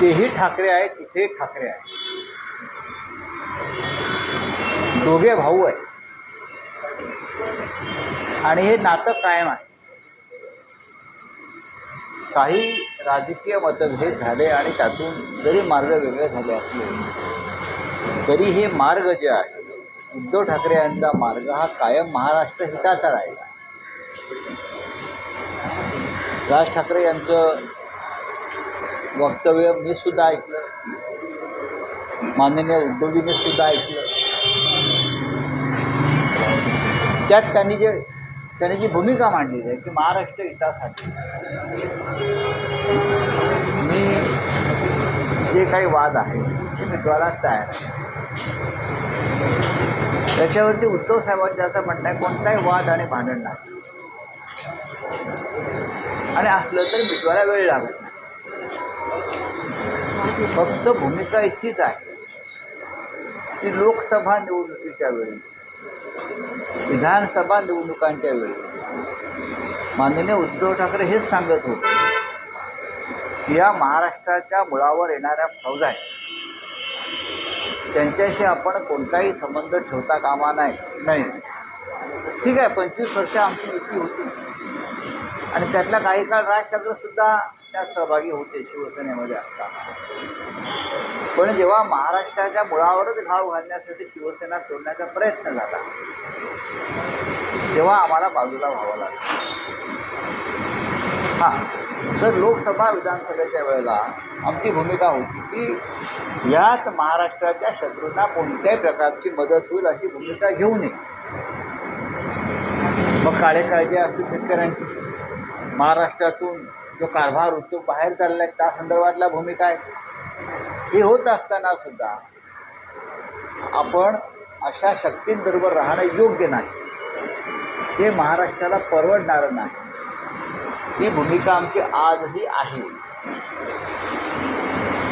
तेही ठाकरे आहेत इथे ठाकरे आहेत. दोघे भाऊ आहेत. आणि हे नातं कायम आहे. काही राजकीय मतभेद झाले आणि त्यातून जरी मार्ग वेगळे झाले असले तरी हे मार्ग जे आहे उद्धव ठाकरे यांचा मार्ग हा कायम महाराष्ट्र हिताचा राहिला. राज ठाकरे यांचं वक्तव्य मी सुद्धा ऐकलं. माननीय उद्धवजीने सुद्धा ऐकलं. त्यात त्यांनी जे त्यांनी जी भूमिका मांडलेली आहे की महाराष्ट्र हितासाठी. मी जे काही वाद आहे ते मिटवायला तयार आहे. त्याच्यावरती उद्धव साहेबांचं असं म्हणणं आहे कोणताही वाद आणि भांडण नाही. आणि असलं तर मिटवायला वेळ लागत नाही. फक्त भूमिका इतकीच आहे. की लोकसभा निवडणुकीच्या वेळी विधानसभा निवडणुकांच्या वेळी. माननीय उद्धव ठाकरे हेच सांगत होते की या महाराष्ट्राच्या मुळावर येणाऱ्या फौजा आहेत. त्यांच्याशी आपण कोणताही संबंध ठेवता कामा नाही. नाही. ठीक आहे पंचवीस वर्ष आमची युती होती. आणि त्यातला काही काळ राज ठाकरेसुद्धा त्यात सहभागी होते शिवसेनेमध्ये असताना. पण जेव्हा महाराष्ट्राच्या मुळावरच घाव घालण्यासाठी शिवसेना तोडण्याचा प्रयत्न झाला तेव्हा आम्हाला बाजूला व्हावं लागलं. हां तर लोकसभा विधानसभेच्या वेळेला आमची भूमिका होती की याच महाराष्ट्राच्या शत्रूंना कोणत्याही प्रकारची मदत होईल अशी भूमिका घेऊ नये. मग काळे काळजी असतील शेतकऱ्यांची. महाराष्ट्रातून जो कारभार उद्योग बाहेर चालला आहे त्या संदर्भातल्या भूमिका आहेत हे होत असताना सुद्धा आपण अशा शक्तींबरोबर राहणं योग्य नाही. हे महाराष्ट्राला परवडणारं नाही. ही भूमिका आमची आजही आहे.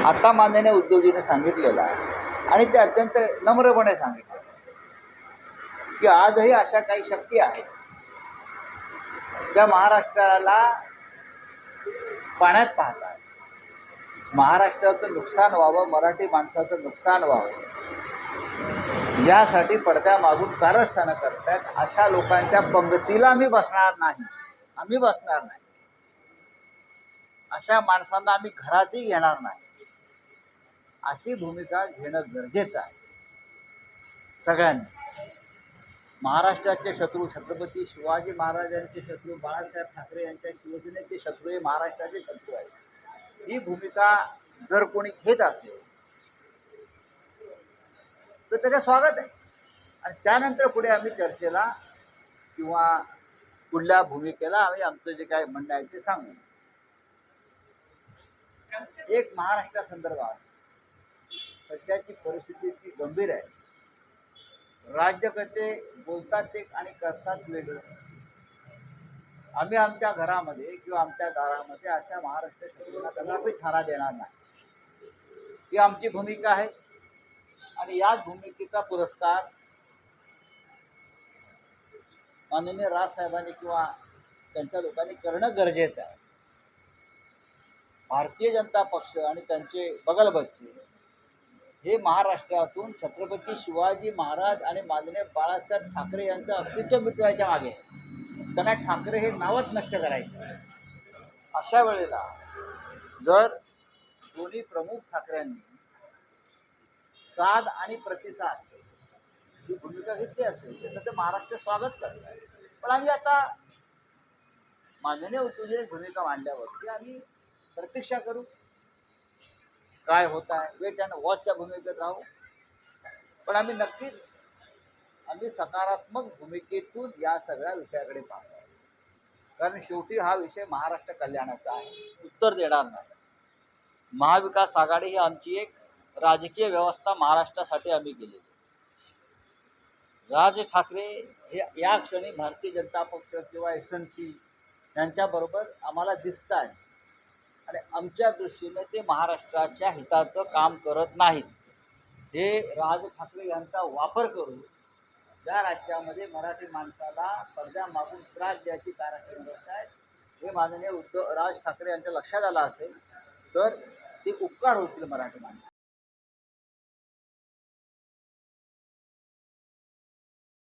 आता माननीय उद्योगजीने सांगितलेलं आहे आणि ते अत्यंत नम्रपणे सांगितलं की आजही अशा काही शक्ती आहेत. त्या महाराष्ट्राला पाण्यात पाहतात. महाराष्ट्राचं नुकसान व्हावं मराठी माणसाचं नुकसान व्हावं यासाठी पडद्यामागून कारस्थानं करतात अशा लोकांच्या पंगतीला आम्ही बसणार नाही. आम्ही बसणार नाही. अशा माणसांना आम्ही घरातही घेणार नाही. अशी भूमिका घेणं गरजेचं आहे. सगळ्यांनी. महाराष्ट्राचे शत्रू छत्रपती शिवाजी महाराजांचे शत्रू बाळासाहेब ठाकरे यांच्या शिवसेनेचे शत्रू हे महाराष्ट्राचे शत्रू आहेत. ही भूमिका जर कोणी घेत असेल तर त्याचं स्वागत आहे. आणि त्यानंतर पुढे आम्ही चर्चेला किंवा पुढल्या भूमिकेला आम्ही आमचं जे काय म्हणणं आहे ते सांगू. एक महाराष्ट्रासंदर्भात सध्याची परिस्थिती ती गंभीर आहे. राज्यकर्ते बोलतात एक आणि करतात वेगळं. आम्ही आमच्या घरामध्ये किंवा आमच्या दारामध्ये अशा महाराष्ट्र शत्रूंना कदापि थारा देणार नाही. ही आमची भूमिका आहे आणि याच भूमिकेचा पुरस्कार माननीय राजसाहेबांनी किंवा त्यांच्या लोकांनी करणं गरजेचं आहे. भारतीय जनता पक्ष आणि त्यांचे बगलबच्चे हे महाराष्ट्रातून छत्रपती शिवाजी महाराज आणि माननीय बाळासाहेब ठाकरे यांचं अस्तित्व मिटवायच्या मागे त्यांना ठाकरे हे नावच नष्ट करायचे. अशा वेळेला जर दोन्ही प्रमुख ठाकरेंनी साद आणि प्रतिसाद ही भूमिका घेतली असेल तर त्याचं महाराष्ट्र स्वागत करत आहे. पण आम्ही आता माननीय उद्योजक भूमिका मांडल्यावरती आम्ही प्रतीक्षा करू. काय होत आहे वेट अँड वॉचच्या भूमिकेत राहू. पण आम्ही नक्कीच आम्ही सकारात्मक भूमिकेतून या सगळ्या विषयाकडे पाहतो कारण शेवटी हा विषय महाराष्ट्र कल्याणाचा आहे. उत्तर देणार नाही. महाविकास आघाडी ही आमची एक राजकीय व्यवस्था महाराष्ट्रासाठी आम्ही केलेली राज ठाकरे हे या क्षणी भारतीय जनता पक्ष किंवा एस एन सी यांच्याबरोबर आम्हाला दिसत आहे आणि आमच्या दृष्टीने ते महाराष्ट्राच्या हिताचं काम करत नाहीत. हे राज ठाकरे यांचा वापर करून ज्या राज्यामध्ये मराठी माणसाला पडद्यामागून त्रास द्यायची कारस्थान आहे हे माननीय उद्धव राज ठाकरे यांच्या लक्षात आलं असेल तर ते उपकार होतील मराठी माणसाला.